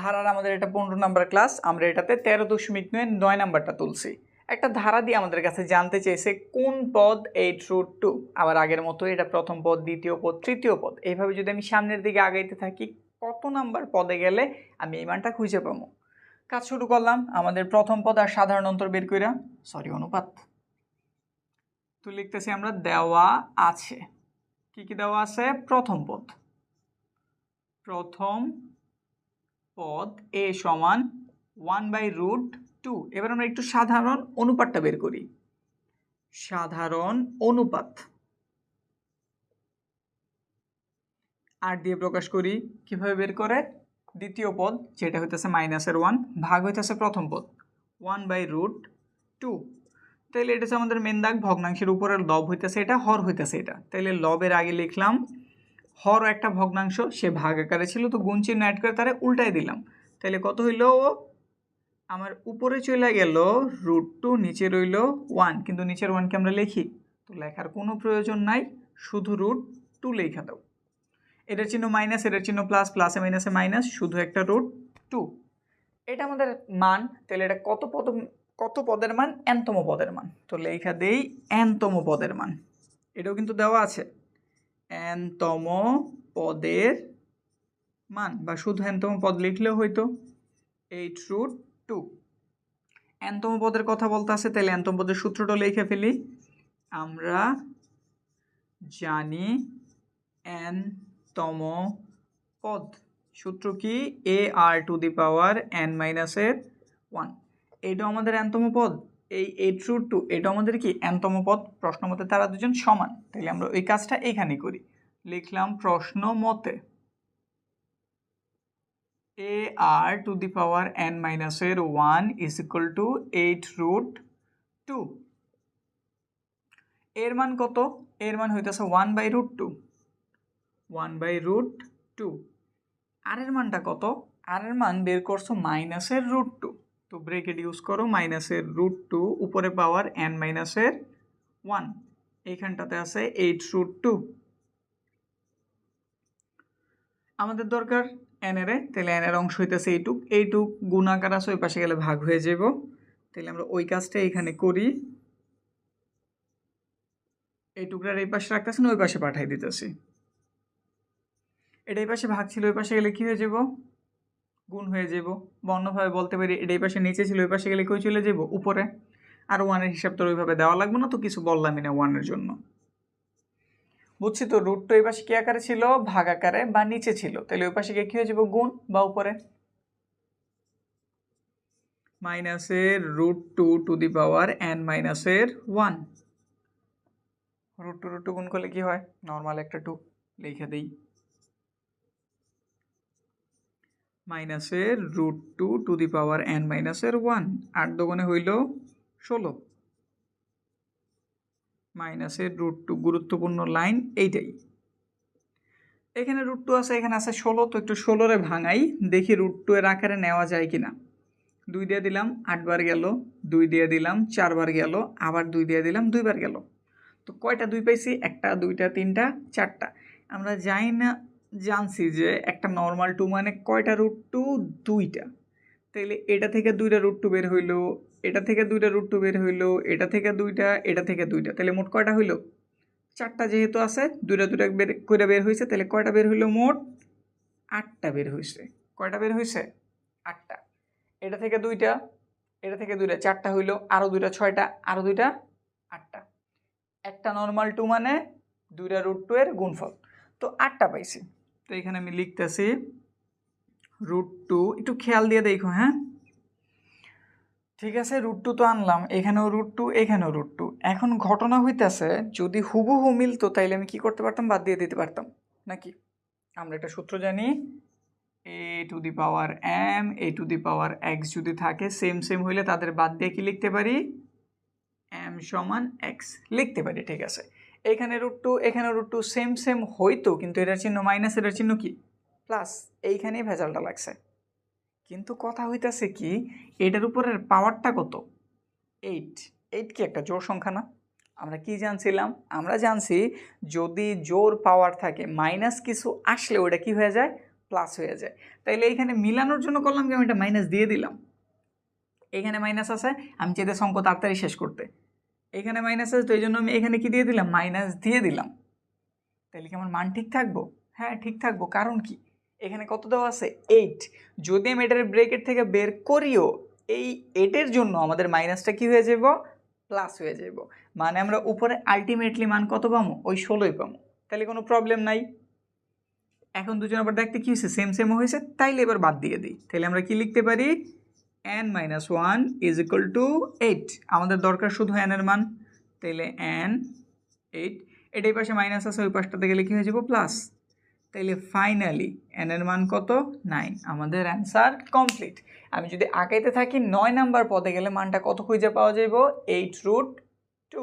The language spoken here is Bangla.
ধারার আমাদের এটা পনেরো নাম্বার ক্লাস আমরা এটাতে তেরো দশমিক নয় নয় নাম্বারটা তুলছি। একটা ধারা দিয়ে আমাদের কাছে জানতে চেয়েছে, কোন পদ এইট রুট টু আবার আগের মতো এটা প্রথম পদ, দ্বিতীয় পদ, তৃতীয় পদ। এইভাবে যদি আমি সামনের দিকে আগাইতে থাকি, কত নাম্বার পদে গেলে আমি এই মানটা খুঁজে পাবো? কাজ শুরু করলাম, আমাদের প্রথম পদ আর সাধারণ অন্তর বের কইরা সরি অনুপাত। তো লিখতেছি আমরা, দেওয়া আছে। কি কি দেওয়া আছে? প্রথম পদ। প্রথম পদ এ সমান ওয়ান বাই রুট টু। এবার আমরা একটু সাধারণ অনুপাতটা বের করি। সাধারণ অনুপাত। আর দিয়ে প্রকাশ করি, কীভাবে বের করে? দ্বিতীয় পদ, যেটা হইতেছে মাইনাসের ওয়ান ভাগ হইতেছে প্রথম পদ ওয়ান বাই রুট টু তাহলে এটা হচ্ছে আমাদের মেন দাগ, ভগ্নাংশের উপরের লব হইতেছে এটা, হর হইতেছে এটা। তাহলে লবের আগে লিখলাম হর একটা ভগ্নাংশ, সে ভাগ আকারে ছিল, তো গুণ চিহ্ন অ্যাড করে তারা উল্টাই দিলাম। তাহলে কত হইল? আমার উপরে চলে গেল রুট টু নিচে রইল ওয়ান কিন্তু নিচের ওয়ানকে আমরা লিখি? তো লেখার কোনো প্রয়োজন নাই, শুধু রুট টু লেখা দাও। এটার চিহ্ন মাইনাস এটার চিহ্ন প্লাস প্লাসে মাইনাসে মাইনাস শুধু একটা রুট টু এটা আমাদের মান তাহলে এটা কত পদ কত পদের মান? এনতম পদের মান। তো লেখা দেই এনতম পদের মান। এটাও কিন্তু দেওয়া আছে। এনতম পদের মান, বা শুধু এনতম পদ লিখলেও হয়তো এইট রুট টু। এনতম পদের কথা বলতে আছে, তাহলে এনতম পদের সূত্রটা লিখে ফেলি। আমরা জানি এনতম পদ। সূত্র কি? A r to the power n মাইনাসের ওয়ান এইটাও আমাদের এনতম পদ। এই এইট রুট টু এটা আমাদের কি এনতম পদ? প্রশ্ন মতে তারা দুজন সমান। তাহলে আমরা ওই কাজটা এখানে করি। লিখলাম প্রশ্ন মতে a r to the power n মাইনাসের one is equal to eight root two এর মান কত? এর মান হইতেছে one by root two one by root two আর এর মানটা কত? আর এর মান বের করছ মাইনাসের রুট টু তো ব্রেকেট ইউজ করো মাইনাসের রুট টু উপরে পাওয়ার এন মাইনাসের ওয়ান এইখানটাতে আছে এইট রুট টু আমাদের দরকার এন এর তাহলে এন এর অংশ হইতেছে এইটুক। এইটুক গুণাকার আছে, ওই পাশে গেলে ভাগ হয়ে যাব তাহলে আমরা ওই কাজটা এখানে করি। এই টুকরার এই পাশে রাখতেছি না, ওই পাশে পাঠাই দিতেছি। এটা এই পাশে ভাগ ছিল, ওই পাশে গেলে কি হয়ে যাব গুণ হয়ে যাব বা অন্যভাবে বলতে পারি এটা এই পাশে নিচে ছিল, ওই পাশে গেলে কই চলে যাব উপরে। আর ওয়ানের হিসাব তো ওইভাবে দেওয়া লাগবে না তো, কিছু বললামই না ওয়ানের জন্য। বুঝছি তো রুট তো এই পাশে কি আকারে ছিল? ভাগ আকারে বা নিচে ছিল। তাহলে ওই পাশে গিয়ে কী হয়ে যাব গুণ বা উপরে? মাইনাসের root two to the power n মাইনাসের one root two root two গুণ করলে কি হয়? নর্মাল একটা টু লিখে দিই। মাইনাসের root two to the power n মাইনাসের ওয়ান। আট দোকানে হইল ষোলো। মাইনাসের রুট টু গুরুত্বপূর্ণ লাইন এইটাই। এখানে রুট টু আছে, এখানে আছে ষোলো, তো একটু ষোলোরে ভাঙাই, দেখি রুট টু এর আকারে নেওয়া যায় কি না দুই দিয়ে দিলাম আটবার গেল, দুই দিয়ে দিলাম চারবার গেল, আবার দুই দিয়ে দিলাম দুইবার গেল। তো কয়টা দুই পাইছি? একটা, দুইটা, তিনটা, চারটা। আমরা যাই না জানছি যে একটা নর্মাল টু মানে কয়টা রুট টু দুইটা। তাইলে এটা থেকে দুইটা রুট টু বের হইল, এটা থেকে দুইটা রুট টু বের হইল, এটা থেকে দুইটা, এটা থেকে দুইটা। তাহলে মোট কয়টা হইল? চারটা যেহেতু আছে, দুইটা দুইটা বের করে বের হয়েছে তাহলে কয়টা বের হইল? মোট আটটা বের হয়েছে কয়টা বের হয়েছে আটটা। এটা থেকে দুইটা, এটা থেকে দুইটা, চারটা হইল আরও দুইটা ছয়টা আরও দুইটা আটটা। একটা নর্মাল টু মানে দুইটা রুট টু এর গুণফল। তো আটটা পাইছি। তো এখানে আমি লিখতেছি রুট টু একটু খেয়াল দিয়ে দেখো হ্যাঁ? ঠিক আছে রুট টু তো আনলাম, এখানেও রুট টু এখানেও রুট টু এখন ঘটনা হইতেছে, যদি হুবহু মিলতো, তাইলে আমি কি করতে পারতাম? বাদ দিয়ে দিতে পারতাম, নাকি? আমরা একটা সূত্র জানি a to the power m a to the power x যদি থাকে সেম সেম হইলে তাদের বাদ দিয়ে কি লিখতে পারি? এম সমান এক্স লিখতে পারি, ঠিক আছে। এখানে রুট টু এখানে রুট টু সেম সেম হইতো কিন্তু এটার চিহ্ন মাইনাস এটার চিহ্ন কি? প্লাস এইখানেই ভেজালটা লাগছে। কিন্তু কথা হইতাছে কি, এটার উপরের পাওয়ারটা কত? এইট এইট কি একটা জোর সংখ্যা না? আমরা কি জানছিলাম? আমরা জানছি যদি জোর পাওয়ার থাকে মাইনাস কিছু আসলে ওটা কি হয়ে যায়? প্লাস হয়ে যায়। তাইলে এইখানে মিলানোর জন্য করলাম কি? আমি এটা মাইনাস দিয়ে দিলাম। এখানে মাইনাস আছে, আমি চেয়েতে অঙ্ক তাড়াতাড়ি শেষ করতে। এখানে মাইনাস আছে, তো এই জন্য আমি এখানে কি দিয়ে দিলাম? মাইনাস দিয়ে দিলাম। তাহলে কি আমার মান ঠিক থাকব? হ্যাঁ ঠিক থাকব। কারণ কি? এখানে কত দেওয়া আছে? এইট যদি আমি এটার ব্রেকেট থেকে বের করিও, এই এইটের জন্য আমাদের মাইনাসটা কি হয়ে যাব? প্লাস হয়ে যাব। মানে আমরা উপরে আলটিমেটলি মান কত পাবো? ওই ষোলোই পাবো। তাহলে কোনো প্রবলেম নাই। এখন দুজন আবার দেখতে কী হয়েছে? সেম সেম হয়েছে। তাইলে এবার বাদ দিয়ে দিই। তাহলে আমরা কি লিখতে পারি? N minus one is equal to eight আমাদের দরকার শুধু এর মান। তাইলে এন এইট এটাই পাশে মাইনাস আছে, ওই পাশটাতে গেলে কী হয়ে যাব? প্লাস তাইলে ফাইনালি এর মান কত? নাইন আমাদের অ্যান্সার কমপ্লিট আমি যদি আঁকাইতে থাকি, নয় নাম্বার পদে গেলে মানটা কত খুঁজে পাওয়া যাইব? Eight root two